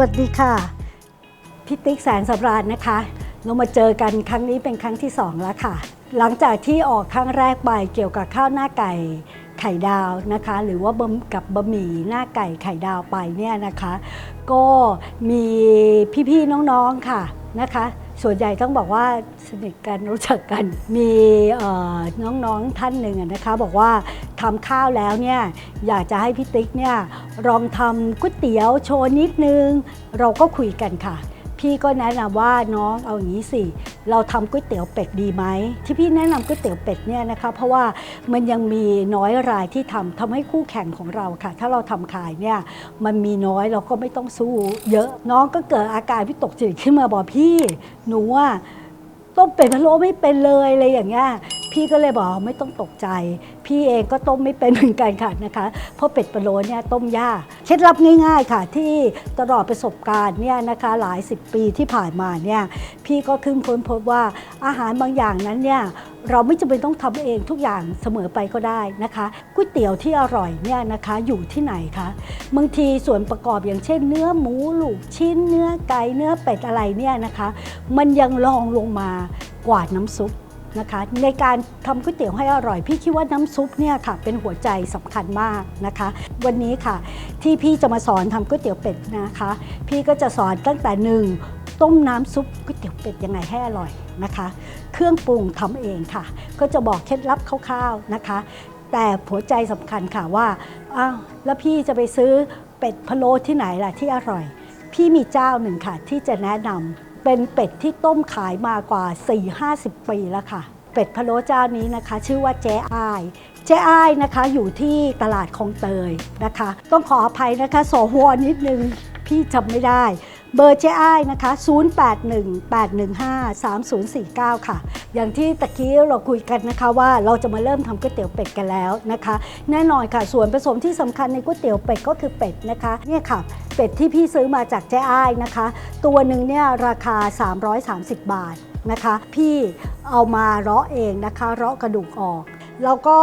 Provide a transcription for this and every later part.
วัสดีค่ะพี่ติ๊กแสนสำราญนะคะ เรามาเจอกันครั้งนี้เป็นครั้งที่สองแล้วค่ะ หลังจากที่ออกครั้งแรกไปเกี่ยวกับข้าวหน้าไก่ไข่ดาวนะคะ หรือว่ากับบะหมี่หน้าไก่ไข่ดาวไปเนี่ยนะคะ ก็มีพี่ๆน้องๆค่ะนะคะ ส่วนใหญ่ต้องบอกว่าสนิทกันรู้จักกัน มีน้องๆท่านหนึ่งนะคะบอกว่าทำข้าวแล้วเนี่ยอยากจะให้พี่ติ๊กเนี่ยลองทำก๋วยเตี๋ยวโชว์นิดนึง เราก็คุยกันค่ะ พี่ก็แนะนำว่าน้องเอาอย่างนี้สิ เราทำก๋วยเตี๋ยวเป็ดดีไหมที่พี่แนะนำก๋วยเตี๋ยวเป็ดเนี่ยนะคะเพราะว่ามันยังมีน้อยรายที่ทำทำให้คู่แข่งของเราค่ะ ถ้าเราทำขายเนี่ยมันมีน้อยเราก็ไม่ต้องสู้ เยอะน้องก็เกิดอาการพี่ตกจิตขึ้นมาบอกพี่ หนูว่าต้มเป็ดพะโล้ไม่เป็นเลยอะไรอย่างเงี้ย พี่ก็เลยบอกไม่ต้องตกใจ พี่เองก็ต้มไม่เป็นเหมือนกันค่ะนะคะ เพราะเป็ดพะโลเนี่ยต้มยากเคล็ดลับง่ายๆค่ะที่ตลอดประสบการณ์เนี่ยนะคะหลายสิบปีที่ผ่านมาเนี่ยพี่ก็ขึ้นค้นพบว่าอาหารบางอย่างนั้นเนี่ยเราไม่จำเป็นต้องทำเองทุกอย่างเสมอไปก็ได้นะคะก๋วยเตี๋ยวที่อร่อยเนี่ยนะคะอยู่ที่ไหนคะบางทีส่วนประกอบอย่างเช่น เนื้อหมูลูกชิ้นเนื้อไก่เนื้อเป็ดอะไรเนี่ยนะคะ มันยังรองลงมากว่าน้ำซุป นะคะในการทำก๋วยเตี๋ยวให้อร่อย พี่คิดว่าน้ำซุปเนี่ยค่ะเป็นหัวใจสำคัญมากนะคะ วันนี้ค่ะที่พี่จะมาสอนทำก๋วยเตี๋ยวเป็ดนะคะ พี่ก็จะสอนตั้งแต่หนึ่งต้มน้ำซุปก๋วยเตี๋ยวเป็ดยังไงให้อร่อยนะคะ เครื่องปรุงทำเองค่ะ ก็จะบอกเคล็ดลับคร่าวๆนะคะ แต่หัวใจสำคัญค่ะว่าอ้าวแล้วพี่จะไปซื้อเป็ดพะโล้ที่ไหนล่ะที่อร่อย พี่มีเจ้าหนึ่งค่ะที่จะแนะนำ เป็นเป็ดที่ต้มขายมากว่า 4-50 ปีแล้วค่ะ เป็ดพะโล้เจ้านี้นะคะ ชื่อว่าเจ๊อ้าย เจ๊อ้ายนะคะอยู่ที่ตลาดคลองเตยนะคะ ต้องขออภัยนะคะสอวนิดนึงพี่จำไม่ได้ เบอร์เจ๊อ้ายนะคะ 0818153049 ค่ะ อย่างที่ตะกี้เราคุยกันนะคะว่าเราจะมาเริ่มทำก๋วยเตี๋ยวเป็ดกันแล้วนะคะ แน่นอนค่ะ ส่วนผสมที่สำคัญในก๋วยเตี๋ยวเป็ดก็คือเป็ดนะคะเนี่ยค่ะ เป็ดที่พี่ซื้อมาจากเจ๊อ้ายนะคะ ตัวหนึ่งเนี่ยราคา 330 บาทนะคะ พี่เอามาเลาะเองนะคะเลาะกระดูกออก แล้วก็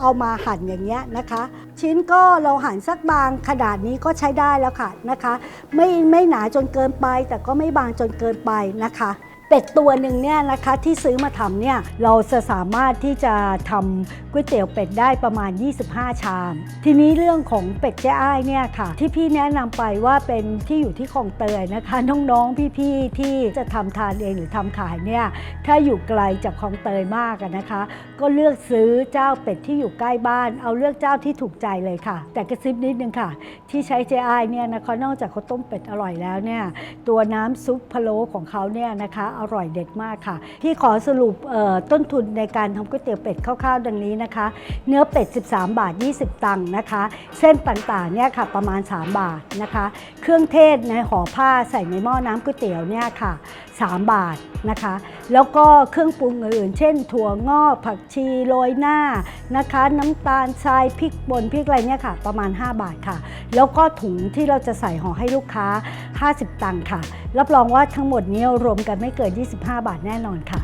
เอามาหั่นอย่างเงี้ยนะคะ ชิ้นก็เราหั่นสักบางขนาดนี้ก็ใช้ได้แล้วค่ะนะคะ ไม่ไม่หนาจนเกินไป แต่ก็ไม่บางจนเกินไปนะคะ เป็ดตัวหนึ่งเนี่ยนะคะที่ซื้อมาทำเนี่ยเราจะสามารถที่จะทำก๋วยเตี๋ยวเป็ดได้ประมาณ 25 ชาม ทีนี้เรื่องของเป็ดเจ้อ้ายเนี่ยค่ะ ที่พี่แนะนำไปว่าเป็นที่อยู่ที่คลองเตยนะคะน้องๆพี่ๆที่จะทำทานเองหรือทำขายเนี่ยถ้าอยู่ไกลจากคลองเตยมากนะคะ ก็เลือกซื้อเจ้าเป็ดที่อยู่ใกล้บ้าน เอาเลือกเจ้าที่ถูกใจเลยค่ะ แต่กระซิบนิดนึงค่ะ ที่ใช้เจไอ้เนี่ยนะคะนอกจากเขาต้มเป็ดอร่อยแล้วเนี่ยตัวน้ำซุปพะโล้ของเขาเนี่ยนะคะอร่อยเด็ดมากค่ะ พี่ขอสรุปต้นทุนในการทำก๋วยเตี๋ยวเป็ดคร่าวๆ ดังนี้นะคะ เนื้อเป็ด 13 บาท 20 ตังค์นะคะ เส้นต่างๆเนี่ยค่ะประมาณ 3 บาทนะคะ เครื่องเทศในห่อผ้าใส่ในหม้อน้ำก๋วยเตี๋ยวเนี่ยค่ะ 3 บาทนะคะ แล้วก็เครื่องปรุงอื่นเช่น ถั่วงอกผักชีโรยหน้านะคะ น้ำตาลทรายพริกป่นพริกอะไรเนี่ยค่ะ ประมาณ 5 บาทค่ะ แล้วก็ถุงที่เราจะใส่ห่อให้ลูกค้า 50 ตังค์ค่ะ รับรองว่าทั้งหมดนี้รวมกันไม่เกิน 25 บาทแน่นอนค่ะ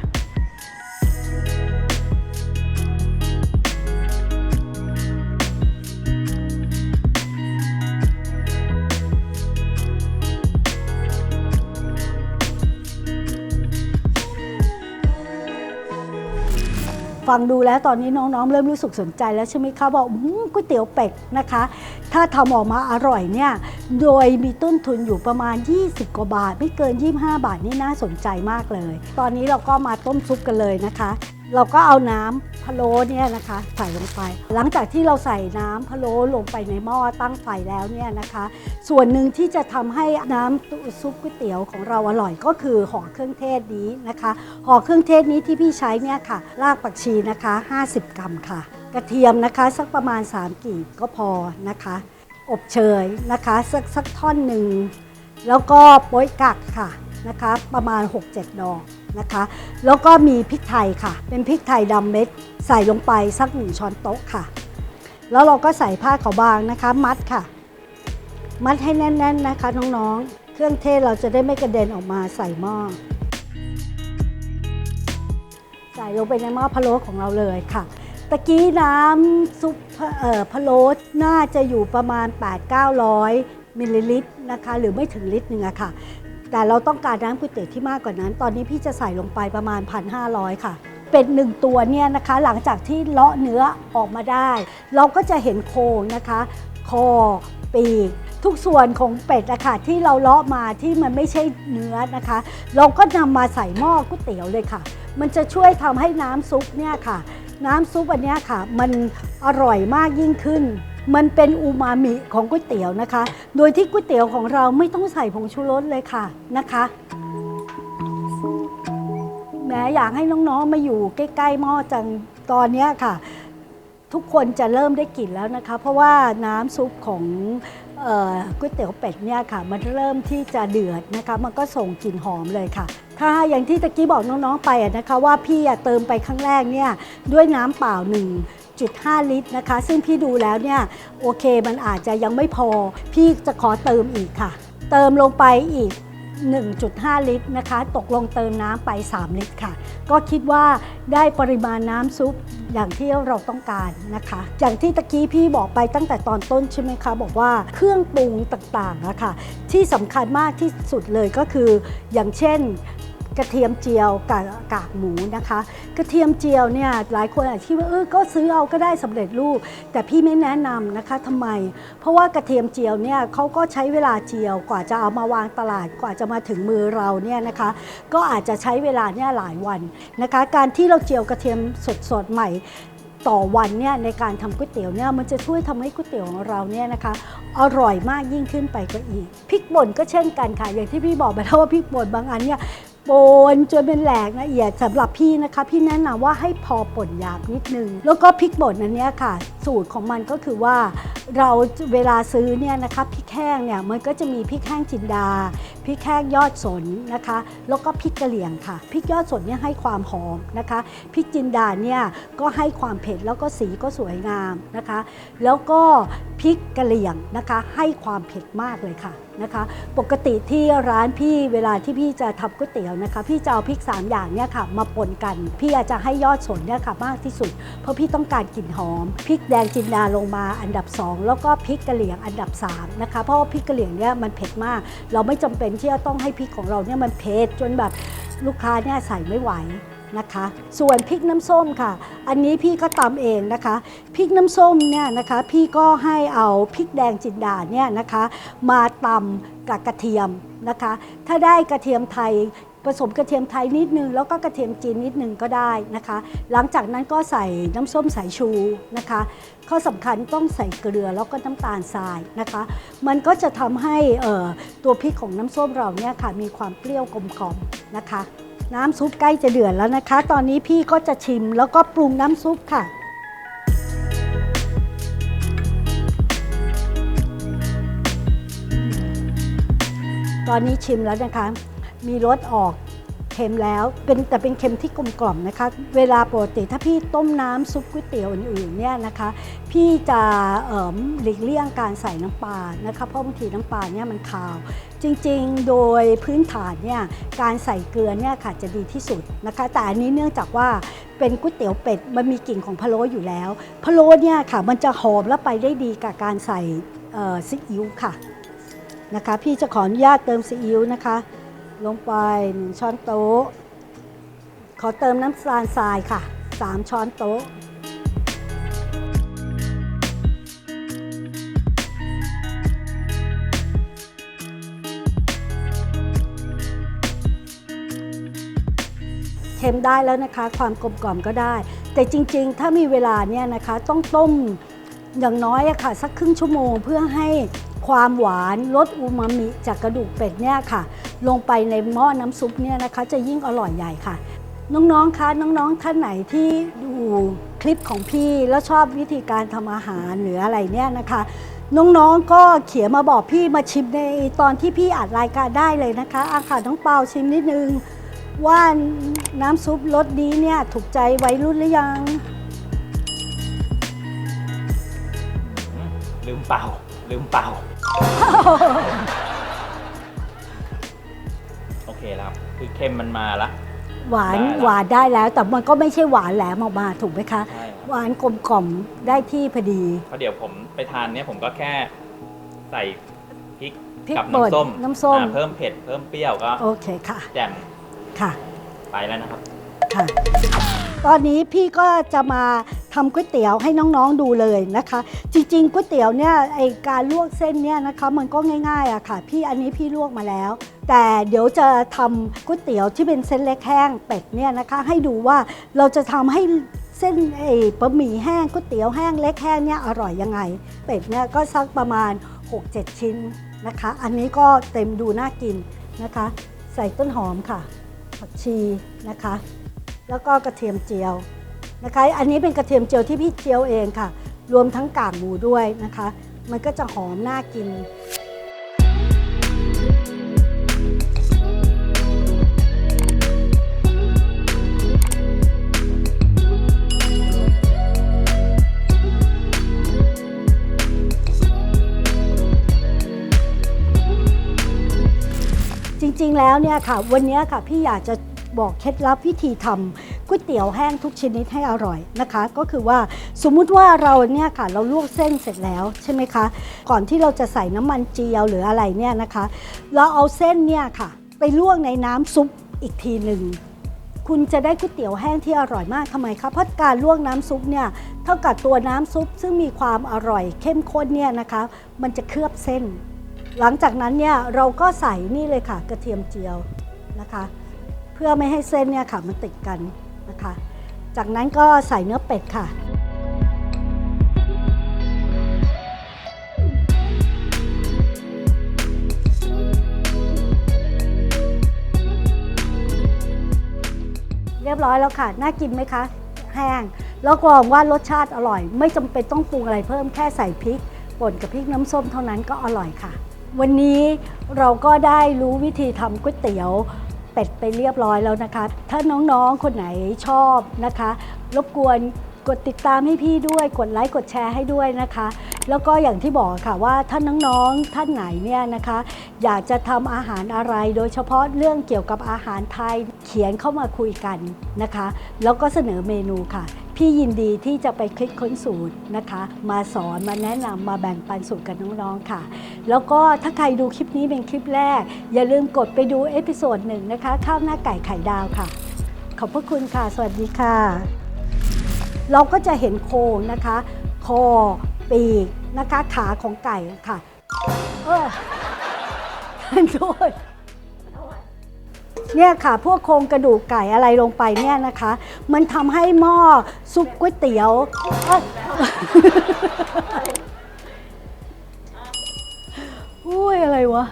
ฟังดูแล้วตอนนี้น้องๆ เริ่มรู้สึกสนใจแล้วใช่ไหมคะว่าอื้อก๋วยเตี๋ยวเป็ดนะคะ ถ้าทำออกมาอร่อยเนี่ยโดยมีต้นทุนอยู่ประมาณ 20 กว่าบาท ไม่เกิน 25 บาทนี่น่าสนใจมากเลย ตอนนี้เราก็มาต้มซุปกันเลยนะคะ เราก็เอาน้ำพะโล้เนี่ยนะคะใส่ลงไป หลังจากที่เราใส่น้ำพะโล้ลงไปในหม้อตั้งไฟแล้วเนี่ยนะคะ ส่วนหนึ่งที่จะทำให้น้ำซุปก๋วยเตี๋ยวของเราอร่อยก็คือห่อเครื่องเทศนี้นะคะห่อเครื่องเทศนี้ที่พี่ใช้เนี่ยค่ะรากผักชีนะคะ 50 กรัมค่ะ กระเทียมนะคะสักประมาณ 3กีบก็พอนะคะ อบเชยนะคะสักสักท่อนหนึ่งแล้วก็โป๊ยกักค่ะนะคะ ประมาณ 6-7 ดอก นะคะ แล้วก็มีพริกไทยค่ะ เป็นพริกไทยดำเม็ด ใส่ลงไปสักหนึ่งช้อนโต๊ะค่ะ แล้วเราก็ใส่ผ้าขาวบางนะคะ มัดค่ะ มัดให้แน่น ๆนะคะน้องๆ เครื่องเทศเราจะได้ไม่กระเด็นออกมาใส่หม้อใส่ลงไปในหม้อพะโล้ของเราเลยค่ะตะกี้น้ำซุปเอ่อพะโล้น่าจะอยู่ประมาณ 8 9 0 0มิลลิลิตรนะคะ หรือไม่ถึงลิตรหนึ่งอะค่ะ แต่เราต้องการน้ำก๋วยเตี๋ยวที่มากกว่านั้น ตอนนี้พี่จะใส่ลงไปประมาณ 1,500 ค่ะ เป็นหนึ่งตัวเนี่ยนะคะ หลังจากที่เลาะเนื้อออกมาได้ เราก็จะเห็นโครงนะคะ คอ ปีก ทุกส่วนของเป็ดอะค่ะที่เราเลาะมาที่มันไม่ใช่เนื้อนะคะ เราก็นำมาใส่หม้อก๋วยเตี๋ยวเลยค่ะ มันจะช่วยทำให้น้ำซุปเนี่ยค่ะ น้ำซุปอันเนี้ยค่ะ มันอร่อยมากยิ่งขึ้น มันเป็นอูมามิของก๋วยเตี๋ยวนะคะ โดยที่ก๋วยเตี๋ยวของเราไม่ต้องใส่ผงชูรสเลยค่ะนะคะแหม้อยากให้น้องๆมาอยู่ใกล้ๆหม้อจังตอนนี้ค่ะ ทุกคนจะเริ่มได้กลิ่นแล้วนะคะ เพราะว่าน้ำซุปของก๋วยเตี๋ยวเป็ดเนี่ยค่ะ มันเริ่มที่จะเดือดนะคะ มันก็ส่งกลิ่นหอมเลยค่ะ ถ้าอย่างที่ตะกี้บอกน้องๆไปนะคะ ว่าพี่เติมไปครั้งแรกเนี่ยด้วยน้ำเปล่าหนึ่ง 1.5ลิตรนะคะ ซึ่งพี่ดูแล้วเนี่ยโอเคมันอาจจะยังไม่พอ พี่จะขอเติมอีกค่ะ เติมลงไปอีก 1.5 ลิตรนะคะ ตกลงเติมน้ำไป 3 ลิตรค่ะ ก็คิดว่าได้ปริมาณน้ำซุปอย่างที่เราต้องการนะคะ อย่างที่ตะกี้พี่บอกไปตั้งแต่ตอนต้นใช่ไหมคะบอกว่าเครื่องปรุงต่างๆอะคะที่สำคัญมากที่สุดเลยก็คือ อย่างเช่น กระเทียมเจียวกับกากหมูนะคะ กระเทียมเจียวเนี่ยหลายคนอาจจะคิดว่าเออก็ซื้อเอาก็ได้สำเร็จรูป แต่พี่ไม่แนะนำนะคะทำไม เพราะว่ากระเทียมเจียวเนี่ยเขาก็ใช้เวลาเจียวกว่าจะเอามาวางตลาดกว่าจะมาถึงมือเราเนี่ยนะคะ ก็อาจจะใช้เวลาเนี่ยหลายวันนะคะ การที่เราเจียวกระเทียมสดๆใหม่ต่อวันเนี่ยในการทำก๋วยเตี๋ยวเนี่ยมันจะช่วยทำให้ก๋วยเตี๋ยวของเราเนี่ยนะคะ อร่อยมากยิ่งขึ้นไปกว่าอีกพริกป่นก็เช่นกันค่ะ อย่างที่พี่บอกไปแล้วว่าพริกป่นบางอันเนี่ย นจนเป็นแหลกละเอียดสำหรับพี่นะคะ พี่แนะนำว่าให้พอป่นหยาบนิดนึง แล้วก็พริกป่นอันนี้ค่ะ สูตรของมันก็คือว่า เราเวลาซื้อเนี่ยนะคะพริกแห้งเนี่ยมันก็จะมีพริกแห้งจินดาพริกแห้งยอดสนนะคะ แล้วก็พริกกะเหรี่ยงค่ะพริกยอดสนเนี่ยให้ความหอมนะคะพริกจินดาเนี่ยก็ให้ความเผ็ดแล้วก็สีก็สวยงามนะคะ แล้วก็พริกกะเหรี่ยงนะคะ ให้ความเผ็ดมากเลยค่ะนะคะ ปกติที่ร้านพี่เวลาที่พี่จะทำก๋วยเตี๋ยวนะคะ พี่จะเอาพริก 3 อย่างเนี่ยค่ะมาปนกัน พี่อาจจะให้ยอดสนเนี่ยค่ะมากที่สุด เพราะพี่ต้องการกลิ่นหอมพริกแดงจินดาลงมาอันดับ 2แล้วก็พริกกะเหรี่ยงอันดับ3นะคะเพราะว่าพริกกะเหรี่ยงเนี่ยมันเผ็ดมาก เราไม่จำเป็นที่จะต้องให้พริกของเราเนี่ยมันเผ็ดจนแบบลูกค้าเนี่ยใส่ไม่ไหวนะคะ ส่วนพริกน้ำส้มค่ะ อันนี้พี่ก็ตำเองนะคะ พริกน้ำส้มเนี่ยนะคะ พี่ก็ให้เอาพริกแดงจินดาเนี่ยนะคะ มาตำกับกระเทียมนะคะ ถ้าได้กระเทียมไทย ผสมกระเทียมไทยนิดนึงแล้วก็กระเทียมจีนนิดนึงก็ได้นะคะ หลังจากนั้นก็ใส่น้ำส้มสายชูนะคะ ข้อสำคัญต้องใส่เกลือแล้วก็น้ำตาลทรายนะคะ มันก็จะทำให้เอ่อตัวพริกของน้ำส้มเราเนี่ยค่ะมีความเปรี้ยวกลมกล่อมนะคะ น้ำซุปใกล้จะเดือดแล้วนะคะ ตอนนี้พี่ก็จะชิมแล้วก็ปรุงน้ำซุปค่ะตอนนี้ชิมแล้วนะคะ มีรสออกเค็มแล้ว เป็นแต่เป็นเค็มที่กลมกล่อมนะคะ เวลาปกติถ้าพี่ต้มน้ำซุปก๋วยเตี๋ยวอื่นๆเนี่ยนะคะ พี่จะเอ่อหลีกเลี่ยงการใส่น้ำปลานะคะเพราะบางทีน้ำปลาเนี่ยมันคาว จริงๆ โดยพื้นฐานเนี่ยการใส่เกลือเนี่ยค่ะจะดีที่สุดนะคะ แต่อันนี้เนื่องจากว่าเป็นก๋วยเตี๋ยวเป็ดมันมีกลิ่นของพะโล้อยู่แล้วพะโล้เนี่ยค่ะมันจะหอมและไปได้ดีกับการใส่ซีอิ๊วค่ะนะคะ พี่จะขออนุญาตเติมซีอิ๊วนะคะ ลงไป 1 ช้อนโต๊ะ ขอเติมน้ำตาลทรายค่ะ 3 ช้อนโต๊ะ เค็มได้แล้วนะคะ ความกลมกล่อมก็ได้ แต่จริงๆ ถ้ามีเวลาเนี่ยนะคะ ต้องต้มอย่างน้อยอะค่ะ สักครึ่งชั่วโมงเพื่อให้ ความหวานลดอูมามิจากกระดูกเป็ดเนี่ยค่ะ ลงไปในหม้อน้ำซุปเนี่ยนะคะจะยิ่งอร่อยใหญ่ค่ะ น้องๆคะน้องๆท่านไหนที่ดูคลิปของพี่แล้วชอบวิธีการทำอาหารหรืออะไรเนี่ยนะคะน้องๆ ก็เขียนมาบอกพี่มาชิมในตอนที่พี่อัดรายการได้เลยนะคะอาค่ะน้องเปาชิมนิดนึง ว่าน้ำซุปรสนี้เนี่ยถูกใจวัยรุ่นหรือยัง ลืมเป่า ลืมเป่า โอเคแล้วครับคือเค็มมันมาละ หวานได้ละหวานได้แล้ว แต่มันก็ไม่ใช่หวานแหลมออกมาถูกไหมคะ ใช่ครับ หวานกลมกล่อมได้ที่พอดีเพราะเดี๋ยวผมไปทานเนี่ยผมก็แค่ใส่พริกพริกกับป่นน้ำส้มน้ำส้ม อ่าเพิ่มเผ็ดเพิ่มเปรี้ยวก็โอเคค่ะแจ่มค่ะ ไปแล้วนะครับ ค่ะ ตอนนี้พี่ก็จะมา ทำก๋วยเตี๋ยวให้น้องๆดูเลยนะคะ จริงๆก๋วยเตี๋ยวเนี่ยไอการลวกเส้นเนี่ยนะคะมันก็ง่ายๆอะค่ะ พี่อันนี้พี่ลวกมาแล้ว แต่เดี๋ยวจะทำก๋วยเตี๋ยวที่เป็นเส้นเล็กแห้งเป็ดเนี่ยนะคะ ให้ดูว่าเราจะทำให้เส้นไอ้บะหมี่แห้งก๋วยเตี๋ยวแห้งเล็กแห้งเนี่ยอร่อยยังไง เป็ดเนี่ยก็สักประมาณ 6-7 ชิ้นนะคะ อันนี้ก็เต็มดูน่ากินนะคะ ใส่ต้นหอมค่ะผักชีนะคะ แล้วก็กระเทียมเจียว นะคะ อันนี้เป็นกระเทียมเจียวที่พี่เจียวเองค่ะ รวมทั้งกากหมูด้วยนะคะ มันก็จะหอมน่ากินจริงๆ แล้วเนี่ยค่ะ วันนี้ค่ะพี่อยากจะบอกเคล็ดลับวิธีทำ ก๋วยเตี๋ยวแห้งทุกชนิดให้อร่อยนะคะ ก็คือว่าสมมุติว่าเราเนี่ยค่ะเราลวกเส้นเสร็จแล้วใช่ไหมคะ ก่อนที่เราจะใส่น้ำมันเจียวหรืออะไรเนี่ยนะคะ เราเอาเส้นเนี่ยค่ะ ไปลวกในน้ำซุปอีกทีหนึ่งคุณจะได้ก๋วยเตี๋ยวแห้งที่อร่อยมากทำไมคะเพราะการลวกน้ำซุปเนี่ยเท่ากับตัวน้ำซุปซึ่งมีความอร่อยเข้มข้นเนี่ยนะคะ มันจะเคลือบเส้น หลังจากนั้นเนี่ยเราก็ใส่นี่เลยค่ะ กระเทียมเจียวนะคะ เพื่อไม่ให้เส้นเนี่ยค่ะมันติดกัน นะคะ จากนั้นก็ใส่เนื้อเป็ดค่ะ เรียบร้อยแล้วค่ะ น่ากินไหมคะ แห้ง แล้วกรองว่ารสชาติอร่อย ไม่จำเป็นต้องปรุงอะไรเพิ่มแค่ใส่พริกป่นกับพริกน้ำส้มเท่านั้นก็อร่อยค่ะ วันนี้เราก็ได้รู้วิธีทำก๋วยเตี๋ยว เป็ดไปเรียบร้อยแล้วนะคะ ถ้าน้องๆ คนไหนชอบนะคะ รบกวนกดติดตามให้พี่ด้วย กดไลค์กดแชร์ให้ด้วยนะคะ แล้วก็อย่างที่บอกค่ะว่าถ้าน้องๆท่านไหนเนี่ยนะคะ อยากจะทำอาหารอะไร โดยเฉพาะเรื่องเกี่ยวกับอาหารไทยเขียนเข้ามาคุยกันนะคะ แล้วก็เสนอเมนูค่ะ พี่ยินดีที่จะไปคลิกค้นสูตรนะคะ มาสอนมาแนะนำมาแบ่งปันสูตรกับน้องๆค่ะ แล้วก็ถ้าใครดูคลิปนี้เป็นคลิปแรก อย่าลืมกดไปดูเอพิโซดหนึ่งนะคะ ข้าวหน้าไก่ไข่ดาวค่ะ ขอบพระคุณค่ะ สวัสดีค่ะ เราก็จะเห็นโครงนะคะ คอ ปีกนะคะ ขาของไก่ค่ะ เออท่านโทษ เนี่ยค่ะ พวกโครงกระดูกไก่อะไรลงไปเนี่ยนะคะ มันทำให้หม้อซุปก๋วยเตี๋ยวเอ้ยอุ้ยอะไรวะ